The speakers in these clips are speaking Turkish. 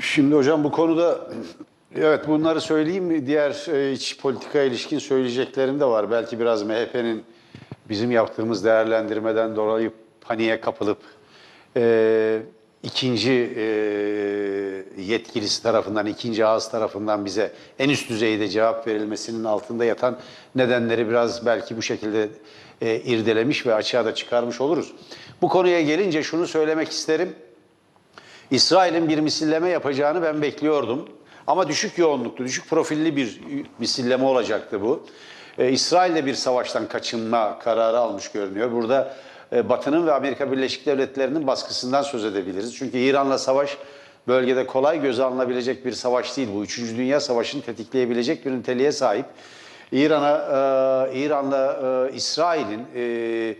Şimdi hocam bu konuda evet bunları söyleyeyim mi? Diğer e, iç politikaya ilişkin söyleyeceklerim de var. Belki biraz MHP'nin bizim yaptığımız değerlendirmeden dolayı paniğe kapılıp e, ikinci e, yetkilisi tarafından, ikinci ağız tarafından bize en üst düzeyde cevap verilmesinin altında yatan nedenleri biraz belki bu şekilde e, irdelemiş ve açığa da çıkarmış oluruz. Bu konuya gelince şunu söylemek isterim. İsrail'in bir misilleme yapacağını ben bekliyordum. Ama düşük yoğunluklu, düşük profilli bir misilleme olacaktı bu. Ee, İsrail de bir savaştan kaçınma kararı almış görünüyor. Burada e, Batı'nın ve Amerika Birleşik Devletleri'nin baskısından söz edebiliriz. Çünkü İran'la savaş bölgede kolay göze alınabilecek bir savaş değil. Bu Üçüncü Dünya Savaşı'nı tetikleyebilecek bir niteliğe sahip. İran'a, e, İran'la e, İsrail'in e,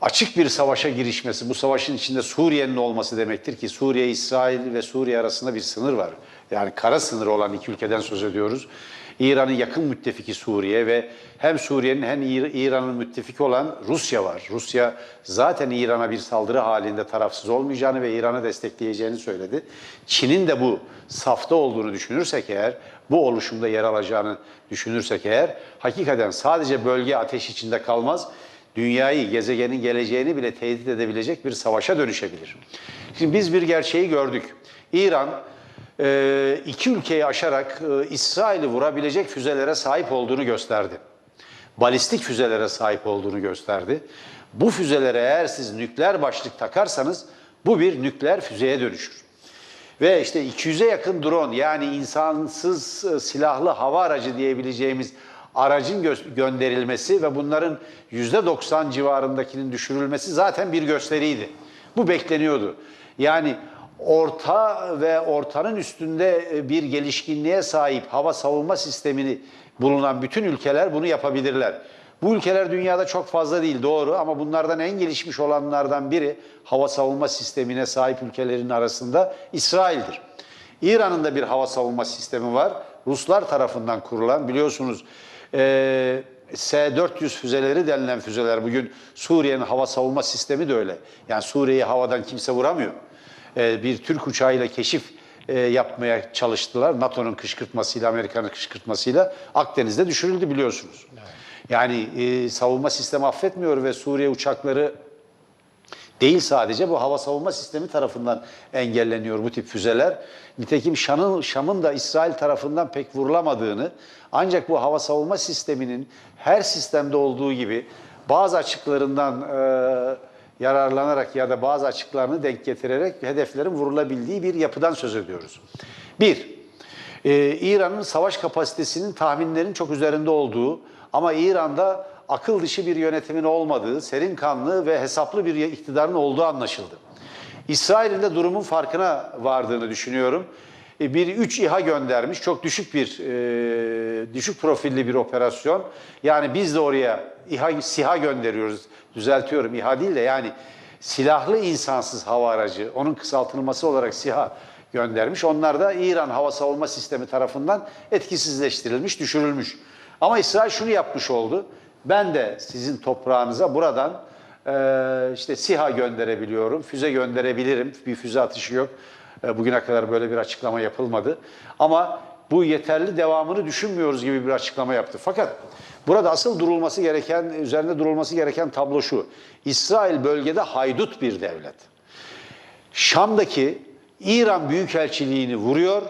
açık bir savaşa girişmesi, bu savaşın içinde Suriye'nin olması demektir ki Suriye, İsrail ve Suriye arasında bir sınır var. Yani kara sınırı olan iki ülkeden söz ediyoruz. İran'ın yakın müttefiki Suriye ve hem Suriye'nin hem İr- İran'ın müttefiki olan Rusya var. Rusya zaten İran'a bir saldırı halinde tarafsız olmayacağını ve İran'ı destekleyeceğini söyledi. Çin'in de bu safta olduğunu düşünürsek eğer, bu oluşumda yer alacağını düşünürsek eğer, hakikaten sadece bölge ateş içinde kalmaz, dünyayı, gezegenin geleceğini bile tehdit edebilecek bir savaşa dönüşebilir. Şimdi biz bir gerçeği gördük. İran e, iki ülkeyi aşarak e, İsrail'i vurabilecek füzelere sahip olduğunu gösterdi. Balistik füzelere sahip olduğunu gösterdi. Bu füzelere eğer siz nükleer başlık takarsanız bu bir nükleer füzeye dönüşür. Ve işte 200'e yakın drone yani insansız e, silahlı hava aracı diyebileceğimiz aracın gö- gönderilmesi ve bunların %90 civarındakinin düşürülmesi zaten bir gösteriydi. Bu bekleniyordu. Yani orta ve ortanın üstünde e, bir gelişkinliğe sahip hava savunma sistemini bulunan bütün ülkeler bunu yapabilirler. Bu ülkeler dünyada çok fazla değil doğru ama bunlardan en gelişmiş olanlardan biri hava savunma sistemine sahip ülkelerin arasında İsrail'dir. İran'ın da bir hava savunma sistemi var. Ruslar tarafından kurulan biliyorsunuz e, S-400 füzeleri denilen füzeler bugün Suriye'nin hava savunma sistemi de öyle. Yani Suriye'yi havadan kimse vuramıyor. E, bir Türk uçağıyla keşif e, yapmaya çalıştılar. NATO'nun kışkırtmasıyla, Amerika'nın kışkırtmasıyla Akdeniz'de düşürüldü biliyorsunuz. Yani e, savunma sistemi affetmiyor ve Suriye uçakları değil sadece bu hava savunma sistemi tarafından engelleniyor bu tip füzeler. Nitekim Şam'ın, Şam'ın da İsrail tarafından pek vurulamadığını ancak bu hava savunma sisteminin her sistemde olduğu gibi bazı açıklarından e, yararlanarak ya da bazı açıklarını denk getirerek hedeflerin vurulabildiği bir yapıdan söz ediyoruz. Bir, ee, İran'ın savaş kapasitesinin tahminlerin çok üzerinde olduğu ama İran'da akıl dışı bir yönetimin olmadığı, serin kanlı ve hesaplı bir iktidarın olduğu anlaşıldı. İsrail'in de durumun farkına vardığını düşünüyorum. E, Bir üç İHA göndermiş, çok düşük bir, e, düşük profilli bir operasyon. Yani biz de oraya İHA, SİHA gönderiyoruz. Düzeltiyorum, İHA değil de yani silahlı insansız hava aracı, onun kısaltılması olarak SİHA göndermiş. Onlar da İran hava savunma sistemi tarafından etkisizleştirilmiş, düşürülmüş. Ama İsrail şunu yapmış oldu. Ben de sizin toprağınıza buradan e, işte SİHA gönderebiliyorum, füze gönderebilirim. Bir füze atışı yok. E, bugüne kadar böyle bir açıklama yapılmadı. Ama bu yeterli devamını düşünmüyoruz gibi bir açıklama yaptı. Fakat burada asıl durulması gereken, üzerinde durulması gereken tablo şu. İsrail bölgede haydut bir devlet. Şam'daki İran Büyükelçiliğini vuruyor.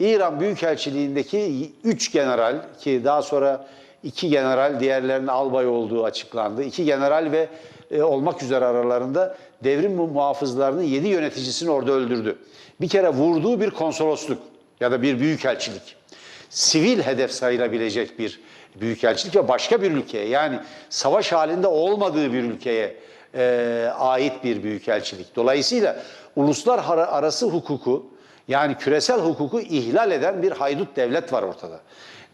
İran Büyükelçiliğindeki 3 general ki daha sonra 2 general diğerlerinin albay olduğu açıklandı. 2 general ve e, olmak üzere aralarında devrim muhafızlarının 7 yöneticisini orada öldürdü. Bir kere vurduğu bir konsolosluk ya da bir büyükelçilik. Sivil hedef sayılabilecek bir büyükelçilik ve başka bir ülkeye yani savaş halinde olmadığı bir ülkeye e, ait bir büyükelçilik. Dolayısıyla uluslar ara- arası hukuku yani küresel hukuku ihlal eden bir haydut devlet var ortada.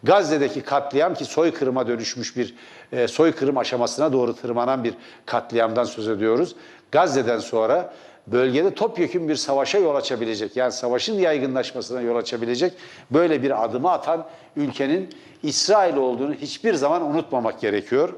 Gazze'deki katliam ki soykırıma dönüşmüş bir e, soykırım aşamasına doğru tırmanan bir katliamdan söz ediyoruz. Gazze'den sonra bölgede topyekun bir savaşa yol açabilecek yani savaşın yaygınlaşmasına yol açabilecek böyle bir adımı atan ülkenin İsrail olduğunu hiçbir zaman unutmamak gerekiyor.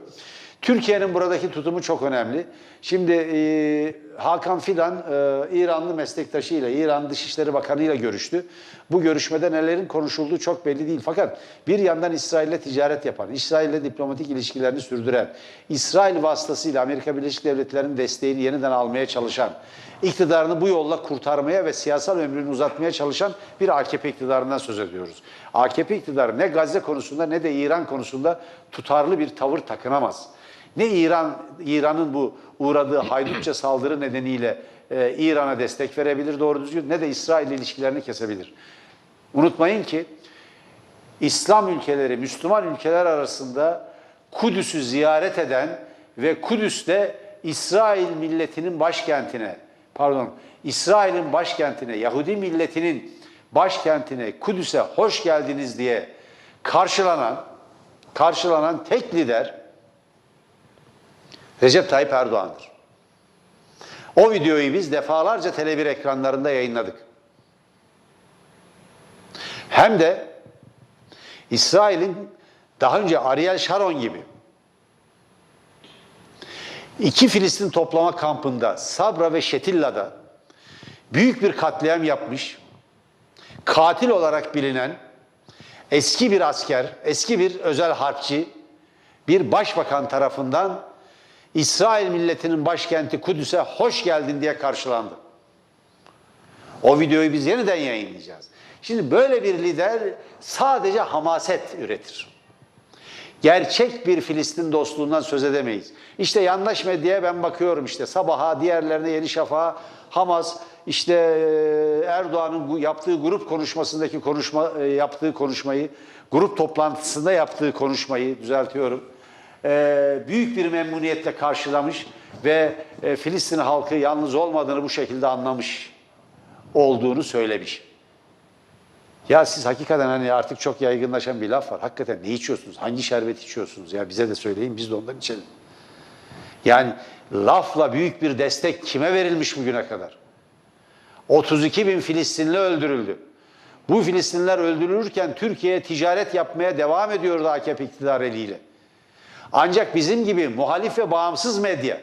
Türkiye'nin buradaki tutumu çok önemli. Şimdi e, Hakan Fidan e, İranlı meslektaşıyla, İran Dışişleri Bakanı ile görüştü. Bu görüşmede nelerin konuşulduğu çok belli değil. Fakat bir yandan İsrail'le ticaret yapan, İsrail'le diplomatik ilişkilerini sürdüren, İsrail vasıtasıyla Amerika Birleşik Devletleri'nin desteğini yeniden almaya çalışan, iktidarını bu yolla kurtarmaya ve siyasal ömrünü uzatmaya çalışan bir AKP iktidarından söz ediyoruz. AKP iktidarı ne Gazze konusunda ne de İran konusunda tutarlı bir tavır takınamaz. Ne İran İran'ın bu uğradığı haydutça saldırı nedeniyle e, İran'a destek verebilir doğru düzgün ne de İsrail ile ilişkilerini kesebilir. Unutmayın ki İslam ülkeleri, Müslüman ülkeler arasında Kudüs'ü ziyaret eden ve Kudüs'te İsrail milletinin başkentine, pardon, İsrail'in başkentine, Yahudi milletinin başkentine, Kudüs'e hoş geldiniz diye karşılanan, karşılanan tek lider Recep Tayyip Erdoğan'dır. O videoyu biz defalarca Tele1 ekranlarında yayınladık. Hem de İsrail'in daha önce Ariel Sharon gibi iki Filistin toplama kampında Sabra ve Şetilla'da büyük bir katliam yapmış, katil olarak bilinen eski bir asker, eski bir özel harpçi, bir başbakan tarafından İsrail milletinin başkenti Kudüs'e hoş geldin diye karşılandı. O videoyu biz yeniden yayınlayacağız. Şimdi böyle bir lider sadece hamaset üretir. Gerçek bir Filistin dostluğundan söz edemeyiz. İşte yandaş medyaya ben bakıyorum işte sabaha, diğerlerine Yeni Şafak'a, Hamas, işte e, Erdoğan'ın yaptığı grup konuşmasındaki konuşma e, yaptığı konuşmayı, grup toplantısında yaptığı konuşmayı düzeltiyorum. E, Büyük bir memnuniyetle karşılamış ve e, Filistin halkı yalnız olmadığını bu şekilde anlamış olduğunu söylemiş. Ya siz hakikaten hani artık çok yaygınlaşan bir laf var. Hakikaten ne içiyorsunuz? Hangi şerbet içiyorsunuz? Ya bize de söyleyin biz de ondan içelim. Yani lafla büyük bir destek kime verilmiş bugüne kadar? 32 bin Filistinli öldürüldü. Bu Filistinliler öldürülürken Türkiye'ye ticaret yapmaya devam ediyordu AKP iktidar eliyle. Ancak bizim gibi muhalif ve bağımsız medya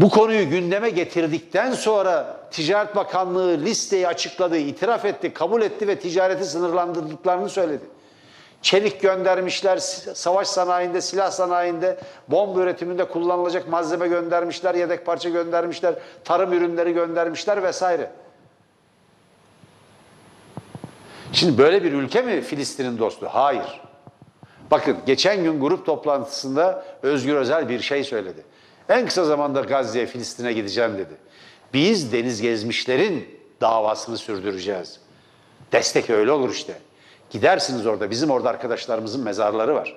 bu konuyu gündeme getirdikten sonra Ticaret Bakanlığı listeyi açıkladı, itiraf etti, kabul etti ve ticareti sınırlandırdıklarını söyledi. Çelik göndermişler, savaş sanayinde, silah sanayinde, bomba üretiminde kullanılacak malzeme göndermişler, yedek parça göndermişler, tarım ürünleri göndermişler vesaire. Şimdi böyle bir ülke mi Filistin'in dostu? Hayır. Bakın geçen gün grup toplantısında Özgür Özel bir şey söyledi. En kısa zamanda Gazze'ye, Filistin'e gideceğim dedi. Biz deniz gezmişlerin davasını sürdüreceğiz. Destek öyle olur işte. Gidersiniz orada, bizim orada arkadaşlarımızın mezarları var.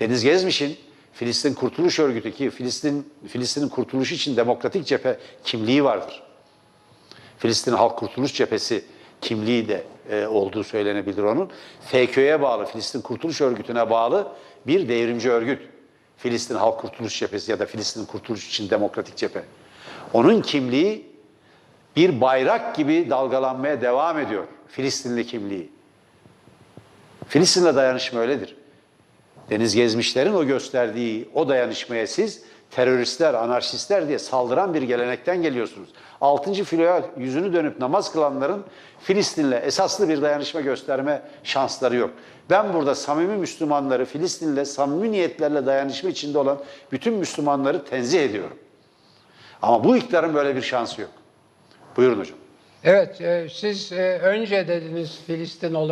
Deniz Gezmiş'in Filistin Kurtuluş Örgütü ki Filistin Filistin'in kurtuluşu için demokratik cephe kimliği vardır. Filistin Halk Kurtuluş Cephesi kimliği de e, olduğu söylenebilir onun. FKÖ'ye bağlı, Filistin Kurtuluş Örgütü'ne bağlı bir devrimci örgüt. Filistin Halk Kurtuluş Cephesi ya da Filistin Kurtuluş için Demokratik Cephe. Onun kimliği bir bayrak gibi dalgalanmaya devam ediyor. Filistinli kimliği. Filistin'le dayanışma öyledir. Deniz gezmişlerin o gösterdiği o dayanışmaya siz teröristler, anarşistler diye saldıran bir gelenekten geliyorsunuz. Altıncı filoya yüzünü dönüp namaz kılanların Filistin'le esaslı bir dayanışma gösterme şansları yok. Ben burada samimi Müslümanları, Filistin'le samimi niyetlerle dayanışma içinde olan bütün Müslümanları tenzih ediyorum. Ama bu iktidarın böyle bir şansı yok. Buyurun hocam. Evet, e, siz e, önce dediniz Filistin olayı.